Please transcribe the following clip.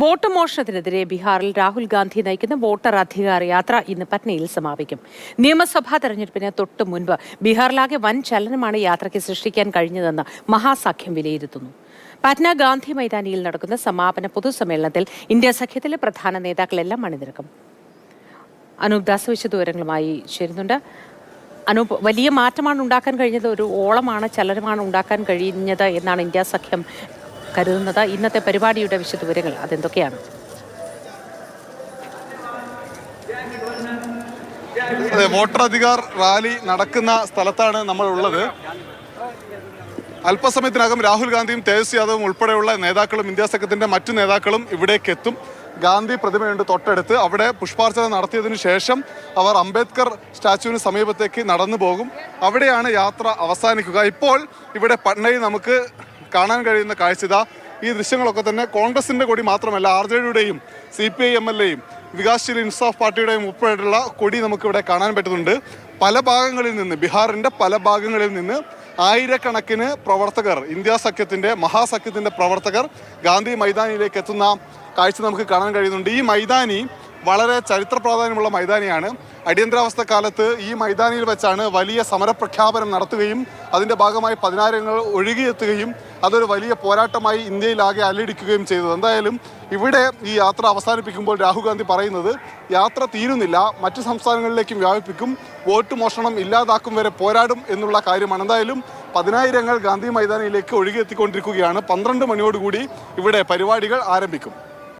Vote മോഷണത്തിനെതിരെ ബീഹാറിൽ രാഹുൽ ഗാന്ധി നയിക്കുന്ന voter അധികാര യാത്ര ഇന്ന് പറ്റ്നയിൽ സമാപിക്കും. നിയമസഭാ തെരഞ്ഞെടുപ്പിന് തൊട്ട് മുൻപ് ബീഹാറിലാകെ വൻ ചലനമാണ് യാത്രയ്ക്ക് സൃഷ്ടിക്കാൻ കഴിഞ്ഞതെന്ന് മഹാസഖ്യം വിലയിരുത്തുന്നു. പാറ്റ്ന ഗാന്ധി മൈതാനിയിൽ നടക്കുന്ന സമാപന പൊതുസമ്മേളനത്തിൽ ഇന്ത്യ സഖ്യത്തിലെ പ്രധാന നേതാക്കളെല്ലാം അണിനിരക്കും. അനൂപ് ദാസ് വിശദവിവരങ്ങളുമായി ചേരുന്നുണ്ട്. അനൂപ് വലിയ മാറ്റമാണ് ഉണ്ടാക്കാൻ കഴിഞ്ഞത് ഒരു ഓളമാണ് ചലനമാണ് ഉണ്ടാക്കാൻ കഴിഞ്ഞത് എന്നാണ് ഇന്ത്യ സഖ്യം കരുതുന്നത് ഇന്നത്തെ പരിപാടിയുടെ വിശദവിവരങ്ങൾ അതെന്തൊക്കെയാണ്? അതെ വോട്ടർ അധികാർ റാലി നടക്കുന്ന സ്ഥലത്താണ് നമ്മൾ ഉള്ളത് അല്പസമയത്തിനകം രാഹുൽ ഗാന്ധിയും തേജസ് യാദവും ഉൾപ്പെടെയുള്ള നേതാക്കളും ഇന്ത്യ സഖ്യത്തിന്റെ മറ്റു നേതാക്കളും ഇവിടേക്ക് എത്തും. ഗാന്ധി പ്രതിമയുണ്ട് തൊട്ടടുത്ത്. അവിടെ പുഷ്പാർച്ചന നടത്തിയതിനു ശേഷം അവർ അംബേദ്കർ സ്റ്റാച്യുവിന് സമീപത്തേക്ക് നടന്നു പോകും അവിടെയാണ് യാത്ര അവസാനിക്കുക. ഇപ്പോൾ ഇവിടെ പട്നയിൽ നമുക്ക് കാണാൻ കഴിയുന്ന കാഴ്ച ഇതാ. ഈ ദൃശ്യങ്ങളൊക്കെ തന്നെ കോൺഗ്രസിന്റെ കൊടി മാത്രമല്ല R J ഡിയുടെയും C P I M L എയും വികാസ്ശീൽ ഇൻസാഫ് പാർട്ടിയുടെയും ഉൾപ്പെടെയുള്ള കൊടി നമുക്കിവിടെ കാണാൻ പറ്റുന്നുണ്ട്. പല ഭാഗങ്ങളിൽ നിന്ന് ബീഹാറിന്റെ പല ഭാഗങ്ങളിൽ നിന്ന് ആയിരക്കണക്കിന് പ്രവർത്തകർ ഇന്ത്യ സഖ്യത്തിന്റെ മഹാസഖ്യത്തിന്റെ പ്രവർത്തകർ ഗാന്ധി മൈതാനിയിലേക്ക് എത്തുന്ന കാഴ്ച നമുക്ക് കാണാൻ കഴിയുന്നുണ്ട്. ഈ മൈതാനി വളരെ ചരിത്ര പ്രാധാന്യമുള്ള മൈതാനിയാണ്. അടിയന്തരാവസ്ഥ കാലത്ത് ഈ മൈതാനിയിൽ വെച്ചാണ് വലിയ സമരപ്രഖ്യാപനം നടത്തുകയും അതിന്റെ ഭാഗമായി പതിനായിരങ്ങൾ ഒഴുകിയെത്തുകയും അതൊരു വലിയ പോരാട്ടമായി ഇന്ത്യയിലാകെ അലടിക്കുകയും ചെയ്തത്. എന്തായാലും ഇവിടെ ഈ യാത്ര അവസാനിപ്പിക്കുമ്പോൾ രാഹുൽ ഗാന്ധി പറയുന്നത് യാത്ര തീരുന്നില്ല മറ്റു സംസ്ഥാനങ്ങളിലേക്കും വ്യാപിപ്പിക്കും വോട്ട് മോഷണം ഇല്ലാതാക്കും വരെ പോരാടും എന്നുള്ള കാര്യമാണ്. എന്തായാലും പതിനായിരങ്ങൾ ഗാന്ധി മൈതാനിയിലേക്ക് ഒഴുകിയെത്തിക്കൊണ്ടിരിക്കുകയാണ്. പന്ത്രണ്ട് മണിയോടുകൂടി ഇവിടെ പരിപാടികൾ ആരംഭിക്കും.